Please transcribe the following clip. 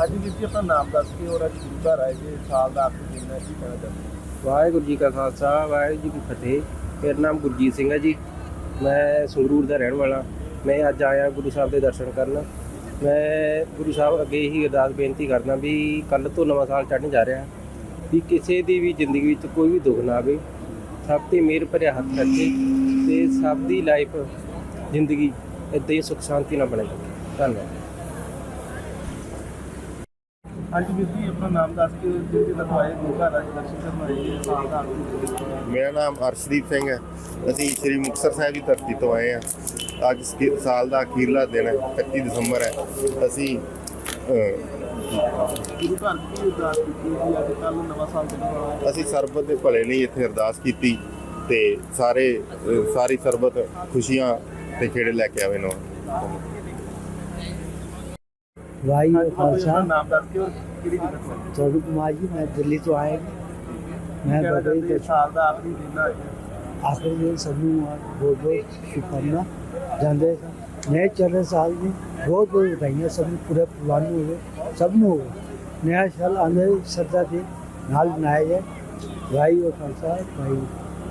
ਹਾਂਜੀ ਵੀਰ ਜੀ, ਆਪਣਾ ਨਾਮ ਦੱਸ ਕੇ ਔਰ ਅੱਜ ਗੁਰੂ ਘਰ ਆਏ ਜੇ, ਸਾਲ ਦਾ ਆਖਰੀ ਦਿਨ ਹੈ ਕੀ ਕਹਿਣਾ ਚਾਹੁੰਦੇ ਵਾਹਿਗੁਰੂ ਜੀ ਕਾ ਖਾਲਸਾ, ਵਾਹਿਗੁਰੂ ਜੀ ਕੀ ਫਤਿਹ। ਮੇਰਾ ਨਾਮ ਗੁਰਜੀਤ ਸਿੰਘ ਹੈ ਜੀ। ਮੈਂ ਸੰਗਰੂਰ ਦਾ ਰਹਿਣ ਵਾਲਾ। ਮੈਂ ਅੱਜ ਆਇਆ ਗੁਰੂ ਸਾਹਿਬ ਦੇ ਦਰਸ਼ਨ ਕਰਨ। ਮੈਂ ਗੁਰੂ ਸਾਹਿਬ ਅੱਗੇ ਹੀ ਅਰਦਾਸ ਬੇਨਤੀ ਕਰਦਾ ਵੀ ਕੱਲ ਤੋਂ ਨਵਾਂ ਸਾਲ ਚੜ੍ਹਨ ਜਾ ਰਿਹਾ। ਵੀ ਕਿਸੇ ਦੀ ਵੀ ਜ਼ਿੰਦਗੀ ਵਿੱਚ ਕੋਈ ਵੀ ਦੁੱਖ ਨਾ ਆਵੇ। ਸਭ ਤੇ ਮਿਹਰ ਭਰਿਆ ਹੱਥ ਰੱਖੇ ਤੇ ਸਭ ਦੀ ਲਾਈਫ ਜ਼ਿੰਦਗੀ ਏਦਾਂ ਹੀ ਸੁਖ ਸ਼ਾਂਤੀ ਨਾਲ ਬਣੇ ਧੰਨਵਾਦ। ਹਾਂਜੀ ਵੀਰ ਜੀ ਆਪਣਾ ਨਾਮ ਦੱਸ ਕੇ ਜਿਹੜੇ ਆਏ ਗੁਰੂ ਘਰ ਅੱਜ ਦਰਸ਼ਨ ਕਰਨ ਆਏ ਜੇ ਦਾ ਮੇਰਾ ਨਾਮ ਅਰਸ਼ਦੀਪ ਸਿੰਘ ਹੈ। ਅਸੀਂ ਸ੍ਰੀ ਮੁਕਤਸਰ ਸਾਹਿਬ ਦੀ ਧਰਤੀ ਤੋਂ ਆਏ ਹਾਂ। ਅੱਜ ਸਾਲ ਦਾ ਅਖੀਰਲਾ ਦਿਨ ਹੈ 25 ਦਸੰਬਰ ਹੈ। ਅਸੀਂ ਦੀ ਅਸੀਂ ਸਰਬਤ ਦੇ ਭਲੇ ਲਈ ਇੱਥੇ ਅਰਦਾਸ ਕੀਤੀ ਤੇ ਸਾਰੇ ਸਾਰੀ ਸਰਬਤ ਖੁਸ਼ੀਆਂ ਤੇ ਖੇੜੇ ਲੈ ਕੇ ਆਵੇ ਨੋ। ਵਾਹਿਗੁਰੂ ਜੀ ਖਾਲਸਾ। ਨਾਮ ਦੱਸ ਕੇ ਔਰ ਕਿਹੜੀ ਦਿੱਕਤ ਹੋਈ ਤੁਹਾਨੂੰ ਕੁਮਾਰ ਜੀ ਮੈਂ ਦਿੱਲੀ ਤੋਂ ਆਇਆ ਮੈਂ ਬੜੇ ਤੇ ਸਾਲ ਦਾ ਆਖਰੀ ਦਿਨ ਹੈ ਆਖਰੀ ਦਿਨ ਸਭ ਨੂੰ ਬਹੁਤ ਬਹੁਤ ਸ਼ੁਭਕਾਮਨਾ। ਜਾਂਦੇ ਨਏ ਚੜ੍ਹਨ ਸਾਲ ਦੀ ਬਹੁਤ ਬਹੁਤ ਵਧਾਈਆਂ ਸਭ ਨੂੰ ਪੂਰੇ ਪਰਿਵਾਰ ਨੂੰ ਹੋਵੇ ਸਭ ਨੂੰ ਹੋਵੇ। ਨਵਾਂ ਸਾਲ ਆਂਦੇ ਸਰਦਾ ਦੇ ਨਾਲ ਮਨਾਇਆ ਜਾਏ। ਵਾਹਿਗੁਰੂ ਖਾਲਸਾ ਵਾਹਿਗੁਰੂ।